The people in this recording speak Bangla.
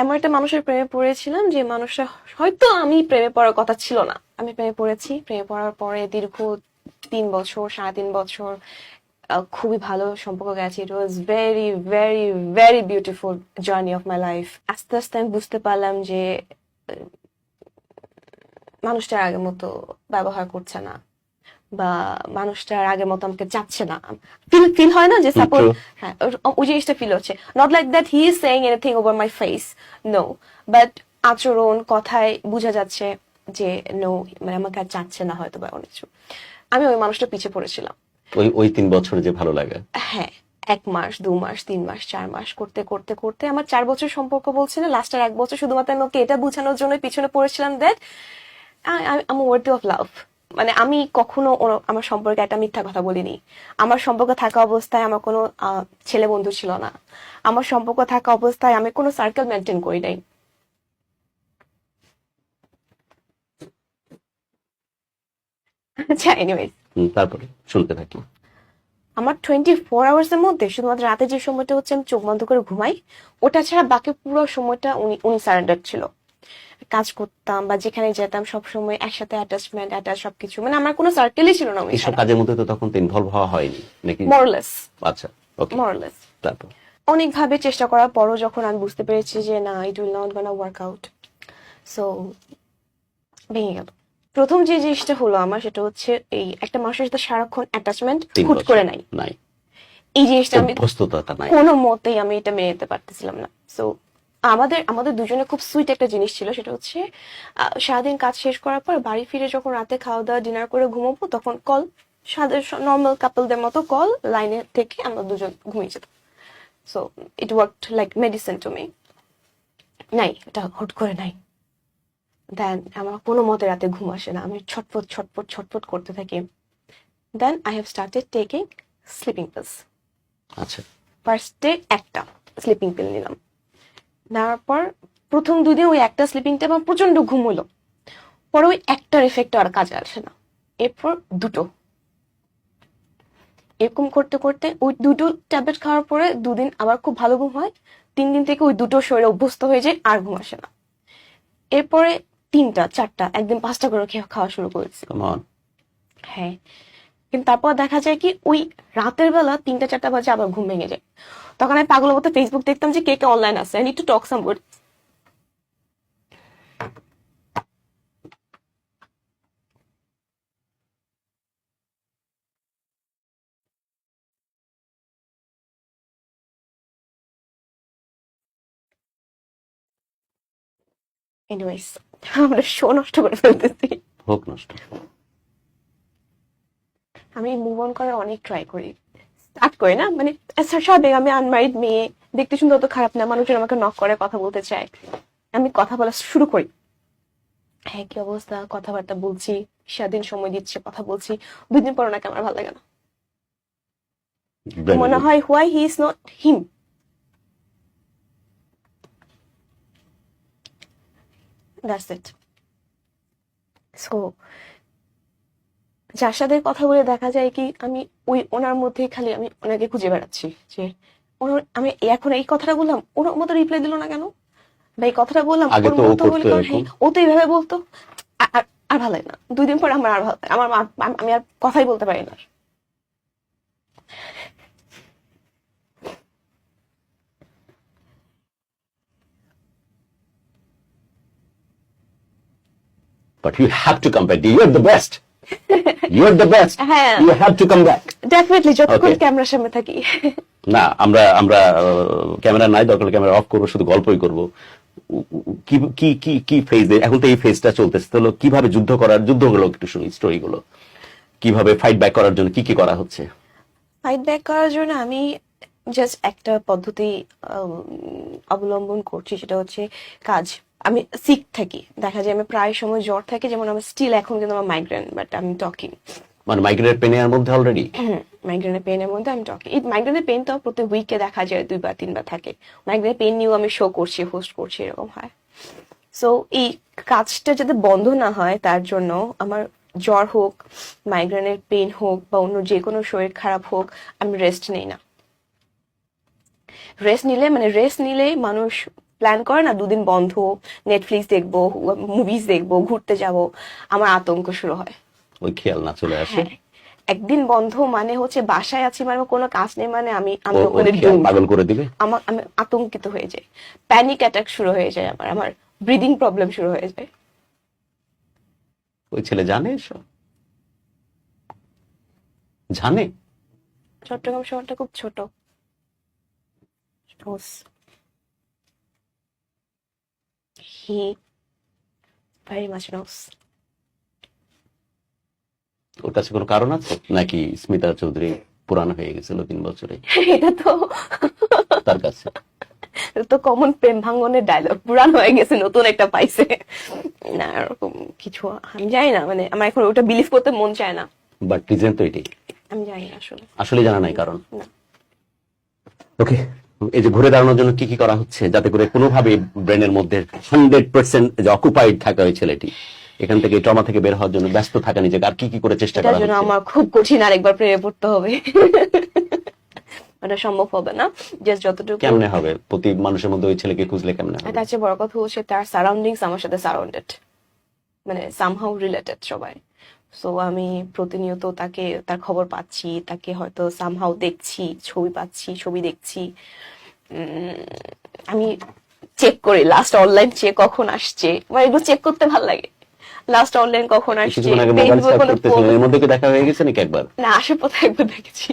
এমন একটা মানুষের প্রেমে পড়েছিলাম যে মানুষটা হয়তো আমি প্রেমে পড়ার কথা ছিল না। আমি প্রেমে পড়েছি। প্রেমে পড়ার পরে দীর্ঘ তিন বছর, সাড়ে তিন বছর খুবই ভালো সম্পর্ক গেছে। It was very very very beautiful journey of my life আস্তে আস্তে আমি বুঝতে পারলাম যে মানুষটার আগের মতো ব্যবহার করছে না। বা মানুষটার আগের মতো আমাকে চাচ্ছে না। ফিল ফিল হয় না যে সাপোজ true. হ্যাঁ ওই জিনিসটা ফিল হচ্ছে। Not like that he is saying anything over my face no but আচরণ কথায় বোঝা যাচ্ছে যে নো মানে আমাকে আর চাচ্ছে না হয়তো বা অনেক কিছু। আমি ওই মানুষটা পিছিয়ে পড়েছিলাম। ওই ওই তিন বছর যে ভালো লাগে। হ্যাঁ এক মাস দু মাস তিন মাস চার মাস করতে করতে করতে আমার চার বছর সম্পর্ক বলছে না লাস্টের এক বছর শুধুমাত্র আমি ওকে এটা বোঝানোর জন্য পিছনে পড়েছিলাম দ্যাট আমি ওয়ার্ড অফ লাভ মানে আমি কখনো আমার সম্পর্কে একটা মিথ্যা কথা বলিনি। আমার সম্পর্ক থাকা অবস্থায় আমার কোনো ছেলে বন্ধু ছিল না। আমার সম্পর্ক থাকা অবস্থায় আমি কোনো সার্কেল মেনটেন করি নাই। আচ্ছা এনিওয়েজ তারপরে শুনতে থাকি। আমার টোয়েন্টি ফোর আওয়ার্স এর মধ্যে শুধুমাত্র রাতে যে সময়টা হচ্ছে আমি চোখ বন্ধ করে ঘুমাই ওটা ছাড়া বাকি পুরো সময়টা উনি উনি সারেন্ডার ছিল। কাজ করতাম বা যেখানে যেতাম সব সময় একসাথে অ্যাটাচমেন্ট অ্যাটাচ সবকিছু। মানে আমার কোনো সার্কেলই ছিল না উনি এইসব কাজের মধ্যে তো তখন তো ইনভলভ হওয়া হয়নি নাকি? মরলেস আচ্ছা ওকে মরলেস তারপর? অনেকভাবে চেষ্টা করার পরও যখন আমি বুঝতে পেরেছি যে না it will not gonna work out so ভেঙে গেল। প্রথম যে জিনিসটা হলো আমার সেটা হচ্ছে এই একটা মানুষের সাথে সারাক্ষণ অ্যাটাচমেন্ট হুট করে নাই। নাই। এই জিনিসটা আমি কোনো মতেই আমি এটা মেনে নিতে পারতেছিলাম না। সো আমাদের আমাদের দুজনে খুব সুইট একটা জিনিস ছিল সেটা হচ্ছে সারাদিন কাজ শেষ করার পর বাড়ি ফিরে যখন রাতে খাওয়া দাওয়া ডিনার করে ঘুমাবো তখন কল সাদের নর্মাল কাপলদের মতো কল লাইনে থেকে আমরা দুজন ঘুমিয়ে যেতাম। So it work like medicine to me নাই এটা হুট করে নাই। দেন আমার কোনো মতে রাতে ঘুম আসে না আমি ছটফট ছটফট ছটফট করতে থাকি। Then I have started taking sleeping pills আচ্ছা। ফার্স্টে একটা স্লিপিং পিল নিলাম। নেওয়ার পর প্রথম দুদিন ওই একটা স্লিপিংটা আমার প্রচণ্ড ঘুম হলো। পরে ওই একটার এফেক্ট আর কাজে আসে না। এরপর দুটো। এরকম করতে করতে ওই দুটো ট্যাবলেট খাওয়ার পরে দুদিন আবার খুব ভালো ঘুম হয়। তিন দিন থেকে ওই দুটো শরীরে অভ্যস্ত হয়ে যায় আর ঘুম আসে না। এরপরে তিনটা চারটা একদিন পাঁচটা করে খেয়ে খাওয়া শুরু করেছি। হ্যাঁ। কিন্তু তারপর দেখা যায় কি ওই রাতের বেলা তিনটা চারটা বাজে আবার ঘুম ভেঙে যায়। তখন আমি পাগলের মতো ফেসবুক দেখতাম যে কে কে অনলাইন আছে। I need to talk somebody anyways আমরা শো নষ্ট করে ফেলতেছি। হোক নষ্ট। আমি মুভ অন করার অনেক ট্রাই করি। স্টার্ট করি না? মানে স্বাভাবিক আমি আনমারিড মেয়ে দেখতে সুন্দর তো খারাপ না মানুষজন আমাকে নক করে কথা বলতে চায়। আমি কথা বলা শুরু করি। হ্যাঁ কি অবস্থা? কথাবার্তা বলছি স্বাধীন সময় দিচ্ছে কথা বলছি। দুই দিন পর ওনাকে আমার ভালো লাগে না। মনে হয় why he is not him that's it so যার সাথে কথা বলে দেখা যায় কি আমি ওই ওনার মধ্যে খালি আমি ওনাকে খুঁজে বেড়াচ্ছি যে ওনার আমি এখন এই কথাটা বললাম ওনার মতো রিপ্লাই দিল না কেন? বা এই কথাটা বললাম ওর মতো বলে? হ্যাঁ। ও তো এইভাবে বলতো। আর- ভালো না। দুই দিন পর আমার আর ভালো আমার আমি আর কথাই বলতে পারি না। Have to come back you are the best you are the best হ্যাঁ। You have to come back definitely যতক্ষণ ক্যামেরার সামনে থাকি। না আমরা আমরা ক্যামেরা নাই দরকার ক্যামেরা অফ করব শুধু গল্পই করব। কি কি কি কি ফেজে এখন তো এই ফেজটা চলতেছে। তাহলে কীভাবে যুদ্ধ করার যুদ্ধ যুদ্ধগুলো একটু শুনি স্টোরিগুলো কীভাবে ফাইট ব্যাক করার জন্য কি কি করা হচ্ছে? ফাইট ব্যাক করার জন্য আমি জাস্ট একটা পদ্ধতি অবলম্বন করছি সেটা হচ্ছে কাজ। আমি সিক থাকি। দেখা যায় আমি প্রায় সময় জ্বর থাকে যেমন আমার স্টিল এখন কিন্তু আমার মাইগ্রেন বাট আমি টকিং মানে মাইগ্রেনের পেনের মধ্যে অলরেডি মাইগ্রেনের পেনের মধ্যে আমি টকিং এই মাইগ্রেনের পেন তো প্রতি উইকে দেখা যায় দুইবার তিনবার থাকে। মাইগ্রেনের পেন নিয়েও আমি শো করছি হোস্ট করছি এরকম হয়। সো এই কাজটা যাতে বন্ধ না হয় তার জন্য আমার জ্বর হোক মাইগ্রেনের পেন হোক বা অন্য যে কোনো শরীর খারাপ হোক আমি রেস্ট নেই না। রেস্ট নিলে মানে রেস্ট নিলে মানুষ প্ল্যান করে না দুদিন বন্ধ নেটফ্লিক্স দেখব মুভিজ দেখব ঘুরতে যাব আমার আতঙ্ক শুরু হয়। ওই খেয়াল না চলে আসে। হ্যাঁ একদিন বন্ধ মানে হচ্ছে বাসায় আছি মানে কোনো কাজ নেই মানে আমি আমি ওখানে পাগল করে দিবে? আমার আমি আতঙ্কিত হয়ে যাই। প্যানিক অ্যাটাক শুরু হয়ে যায় আমার আমার ব্রিদিং প্রবলেম শুরু হয়ে যায়। ওই ছেলে জানে এসব? জানে? চট্টগ্রাম শহরটা খুব ছোট। হি ভেরি মাচ নোস ওর কাছে কোনো কারণ আছে নাকি স্মিতা চৌধুরী পুরানো হয়ে গেছিল তিন বছরে এটা তো তার কাছে তো কমন প্রেম ভাঙ্গনের ডায়লগ পুরান হয়ে গেছে নতুন একটা পাইছে না এরকম কিছু আমি জানি না মানে আমার এখন ওটা বিলিভ করতে মন চায় না বাট রিজন তো এটাই আমি জানি আসলে আসলে জানা নাই কারণ ওকে এই যে ঘুরে দাঁড়ানোর জন্য কি কি করা হচ্ছে? যাতে করে কোনোভাবে ব্রেনের মধ্যে হান্ড্রেড পার্সেন্ট যে অকুপাইড থাকা ওই ছেলেটি এখান থেকে ট্রমা থেকে বের হওয়ার জন্য ব্যস্ত থাকা নিজেকে আর কি কি করে চেষ্টা করা জন্য আমার খুব কঠিন আরেকবার প্রেমে পড়তে হবে। ওটা সম্ভব হবে না। জাস্ট যতটুকু কেমনে হবে? প্রতি মানুষের মধ্যে ওই ছেলেকে খুঁজলে কেমনে হবে? তার চেয়ে বড় কথা হচ্ছে তার সারাউন্ডিংস আমার সাথে সারাউন্ডেড মানে সামহাউ রিলেটেড সবাই। সো আমি প্রতিনিয়ত তাকে তার খবর পাচ্ছি তাকে হয়তো সামহাউ দেখছি ছবি পাচ্ছি ছবি দেখছি। আমি চেক করি লাস্ট অনলাইন চেক কখন আসছে? মানে এগুলো চেক করতে ভালো লাগে। লাস্ট অনলাইন কখন আসছে? এর মধ্যে কি দেখা হয়ে গেছে নাকি একবার? না আসার পথে একবার দেখেছি।